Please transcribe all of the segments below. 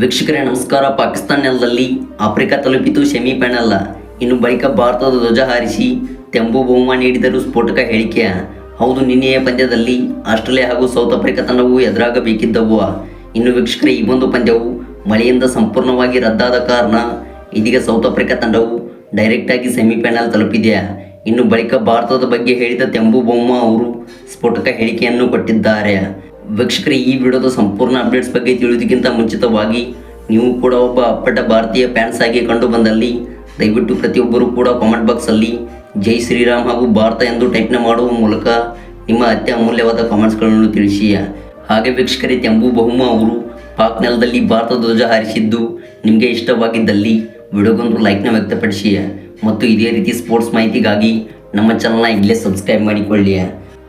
ವೀಕ್ಷಕರೇ, ನಮಸ್ಕಾರ. ಪಾಕಿಸ್ತಾನ ನೆಲದಲ್ಲಿ ಆಫ್ರಿಕಾ ತಲುಪಿತು ಸೆಮಿಫೈನಲ್ ಇನ್ನು ಬಳಿಕ ಭಾರತದ ಧ್ವಜ ಹಾರಿಸಿ ತೆಂಬು ಬಹುಮಾನ ನೀಡಿದರು ಸ್ಫೋಟಕ ಹೇಳಿಕೆ. ಹೌದು, ನಿನ್ನೆಯ ಪಂದ್ಯದಲ್ಲಿ ಆಸ್ಟ್ರೇಲಿಯಾ ಹಾಗೂ ಸೌತ್ ಆಫ್ರಿಕಾ ತಂಡವು ಎದುರಾಗಬೇಕಿದ್ದವು. ಇನ್ನು ವೀಕ್ಷಕರೇ, ಈ ಒಂದು ಪಂದ್ಯವು ಮಳೆಯಿಂದ ಸಂಪೂರ್ಣವಾಗಿ ರದ್ದಾದ ಕಾರಣ ಇದೀಗ ಸೌತ್ ಆಫ್ರಿಕಾ ತಂಡವು ಡೈರೆಕ್ಟಾಗಿ ಸೆಮಿಫೈನಲ್ ತಲುಪಿದೆಯ ಇನ್ನು ಬಳಿಕ ಭಾರತದ ಬಗ್ಗೆ ಹೇಳಿದ ತೆಂಬು ಬೊಮ್ಮ ಅವರು ಸ್ಫೋಟಕ ಹೇಳಿಕೆಯನ್ನು ಕೊಟ್ಟಿದ್ದಾರೆ. ವೀಕ್ಷಕರೇ, ಈ ವಿಡಿಯೋದ ಸಂಪೂರ್ಣ ಅಪ್ಡೇಟ್ಸ್ ಬಗ್ಗೆ ತಿಳಿಯೋದಕ್ಕಿಂತ ಮುಂಚಿತವಾಗಿ ನೀವು ಕೂಡ ಒಬ್ಬ ಅಪ್ಪಟ ಭಾರತೀಯ ಫ್ಯಾನ್ಸ್ ಆಗಿ ಕಂಡು ಬಂದಲ್ಲಿ, ದಯವಿಟ್ಟು ಪ್ರತಿಯೊಬ್ಬರೂ ಕೂಡ ಕಾಮೆಂಟ್ ಬಾಕ್ಸಲ್ಲಿ ಜೈ ಶ್ರೀರಾಮ್ ಹಾಗೂ ಭಾರತ ಎಂದು ಟೈಪ್ನ ಮಾಡುವ ಮೂಲಕ ನಿಮ್ಮ ಅತ್ಯ ಅಮೂಲ್ಯವಾದ ಕಾಮೆಂಟ್ಸ್ಗಳನ್ನು ತಿಳಿಸಿ. ಹಾಗೆ ವೀಕ್ಷಕರೇ, ತೆಂಬು ಬಹುಮ ಅವರು ಪಾಕ್ ನೆಲದಲ್ಲಿ ಭಾರತ ಧ್ವಜ ಹಾರಿಸಿದ್ದು ನಿಮಗೆ ಇಷ್ಟವಾಗಿದ್ದಲ್ಲಿ ವಿಡಿಯೋಗೊಂದು ಲೈಕ್ನ ವ್ಯಕ್ತಪಡಿಸಿ. ಮತ್ತು ಇದೇ ರೀತಿ ಸ್ಪೋರ್ಟ್ಸ್ ಮಾಹಿತಿಗಾಗಿ ನಮ್ಮ ಚಾನಲ್ನ ಇಲ್ಲೇ ಸಬ್ಸ್ಕ್ರೈಬ್ ಮಾಡಿಕೊಳ್ಳಿ.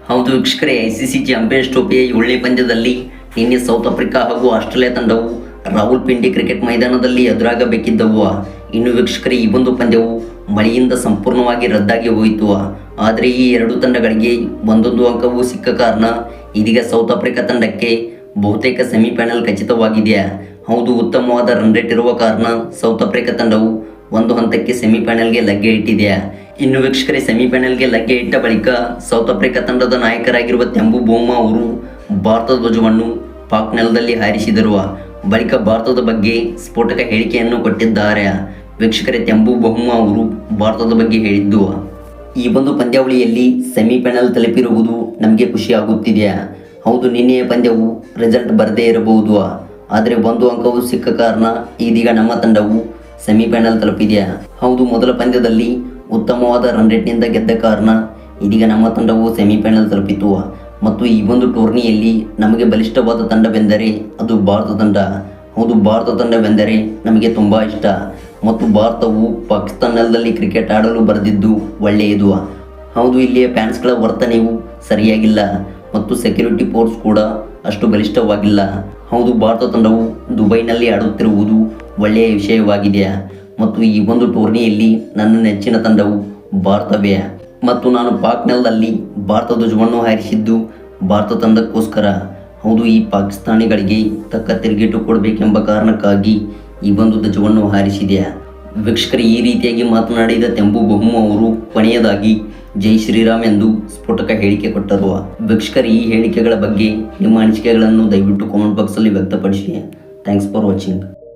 ಹೌದು ವೀಕ್ಷಕರೇ ಐ ಸಿ ಸಿ ಚಾಂಪಿಯನ್ಸ್ ಟ್ರೋಫಿಯ ಏಳನೇ ಪಂದ್ಯದಲ್ಲಿ ನಿನ್ನೆ ಸೌತ್ ಆಫ್ರಿಕಾ ಹಾಗೂ ಆಸ್ಟ್ರೇಲಿಯಾ ತಂಡವು ರಾಹುಲ್ ಪಿಂಡಿ ಕ್ರಿಕೆಟ್ ಮೈದಾನದಲ್ಲಿ ಎದುರಾಗಬೇಕಿದ್ದವು. ಇನ್ನು ವೀಕ್ಷಕರೇ, ಈ ಒಂದು ಪಂದ್ಯವು ಮಳೆಯಿಂದ ಸಂಪೂರ್ಣವಾಗಿ ರದ್ದಾಗಿ ಹೋಯಿತು. ಆದರೆ ಈ ಎರಡು ತಂಡಗಳಿಗೆ ಒಂದೊಂದು ಅಂಕವು ಸಿಕ್ಕ ಕಾರಣ ಇದೀಗ ಸೌತ್ ಆಫ್ರಿಕಾ ತಂಡಕ್ಕೆ ಬಹುತೇಕ ಸೆಮಿಫೈನಲ್ ಖಚಿತವಾಗಿದೆ. ಹೌದು, ಉತ್ತಮವಾದ ರನ್ ರೇಟ್ ಇರುವ ಕಾರಣ ಸೌತ್ ಆಫ್ರಿಕಾ ತಂಡವು ಒಂದು ಹಂತಕ್ಕೆ ಸೆಮಿಫೈನಲ್ಗೆ ಲಗ್ಗೆ ಇಟ್ಟಿದೆ. ಇನ್ನು ವೀಕ್ಷಕರೇ ಸೆಮಿಫೈನಲ್ಗೆ ಲಗ್ಗೆ ಇಟ್ಟ ಬಳಿಕ ಸೌತ್ ಆಫ್ರಿಕಾ ತಂಡದ ನಾಯಕರಾಗಿರುವ ತೆಂಬು ಬೋಮಾ ಅವರು ಭಾರತ ಧ್ವಜವನ್ನು ಪಾಕ್ ನೆಲದಲ್ಲಿ ಹಾರಿಸಿದರು. ಬಳಿಕ ಭಾರತದ ಬಗ್ಗೆ ಸ್ಫೋಟಕ ಹೇಳಿಕೆಯನ್ನು ಕೊಟ್ಟಿದ್ದಾರೆ. ವೀಕ್ಷಕರೇ, ತೆಂಬು ಬಹುಮಾ ಅವರು ಭಾರತದ ಬಗ್ಗೆ ಹೇಳಿದ್ದು, ಈ ಒಂದು ಪಂದ್ಯಾವಳಿಯಲ್ಲಿ ಸೆಮಿಫೈನಲ್ ತಲುಪಿರುವುದು ನಮಗೆ ಖುಷಿಯಾಗುತ್ತಿದೆ. ಹೌದು, ನಿನ್ನೆಯ ಪಂದ್ಯವು ರಿಸಲ್ಟ್ ಬರದೇ ಇರಬಹುದು. ಆದರೆ ಒಂದು ಅಂಕವು ಸಿಕ್ಕ ಕಾರಣ, ಇದೀಗ ನಮ್ಮ ತಂಡವು ಸೆಮಿಫೈನಲ್ ತಲುಪಿದೆ. ಹೌದು, ಮೊದಲ ಪಂದ್ಯದಲ್ಲಿ ಉತ್ತಮವಾದ ರನ್ ರೇಟ್ನಿಂದ ಗೆದ್ದ ಕಾರಣ ಇದೀಗ ನಮ್ಮ ತಂಡವು ಸೆಮಿಫೈನಲ್ ತಲುಪಿತು. ಮತ್ತು ಈ ಒಂದು ಟೂರ್ನಿಯಲ್ಲಿ ನಮಗೆ ಬಲಿಷ್ಠವಾದ ತಂಡವೆಂದರೆ ಅದು ಭಾರತ ತಂಡ. ಹೌದು, ಭಾರತ ತಂಡವೆಂದರೆ ನಮಗೆ ತುಂಬ ಇಷ್ಟ. ಮತ್ತು ಭಾರತವು ಪಾಕಿಸ್ತಾನದಲ್ಲಿ ಕ್ರಿಕೆಟ್ ಆಡಲು ಬರೆದಿದ್ದು ಒಳ್ಳೆಯದು. ಹೌದು, ಇಲ್ಲಿಯ ಫ್ಯಾನ್ಸ್ಗಳ ವರ್ತನೆಯು ಸರಿಯಾಗಿಲ್ಲ ಮತ್ತು ಸೆಕ್ಯೂರಿಟಿ ಫೋರ್ಸ್ ಕೂಡ ಅಷ್ಟು ಬಲಿಷ್ಠವಾಗಿಲ್ಲ. ಹೌದು, ಭಾರತ ತಂಡವು ದುಬೈನಲ್ಲಿ ಆಡುತ್ತಿರುವುದು ಒಳ್ಳೆಯ ವಿಷಯವಾಗಿದೆ. ಮತ್ತು ಈ ಒಂದು ಟೂರ್ನಿಯಲ್ಲಿ ನನ್ನ ನೆಚ್ಚಿನ ತಂಡವು ಭಾರತವೇ. ಮತ್ತು ನಾನು ಪಾಕ್ ಭಾರತ ಧ್ವಜವನ್ನು ಹಾರಿಸಿದ್ದು ಭಾರತ ತಂಡಕ್ಕೋಸ್ಕರ. ಹೌದು, ಈ ಪಾಕಿಸ್ತಾನಿಗಳಿಗೆ ತಕ್ಕ ತಿರುಗೇಟು ಕೊಡಬೇಕೆಂಬ ಕಾರಣಕ್ಕಾಗಿ ಈ ಒಂದು ಧ್ವಜವನ್ನು ಹಾರಿಸಿದೆ. ವೀಕ್ಷಕರು, ಈ ರೀತಿಯಾಗಿ ಮಾತನಾಡಿದ ತೆಂಬು ಬಹುಮ ಅವರು ಕೊನೆಯದಾಗಿ ಜೈ ಶ್ರೀರಾಮ್ ಎಂದು ಸ್ಫೋಟಕ ಹೇಳಿಕೆ ಕೊಟ್ಟರು. ವೀಕ್ಷಕರು, ಈ ಹೇಳಿಕೆಗಳ ಬಗ್ಗೆ ನಿಮ್ಮ ಅನಿಸಿಕೆಗಳನ್ನು ದಯವಿಟ್ಟು ಕಾಮೆಂಟ್ ಬಾಕ್ಸಲ್ಲಿ ವ್ಯಕ್ತಪಡಿಸಿ. Thanks for watching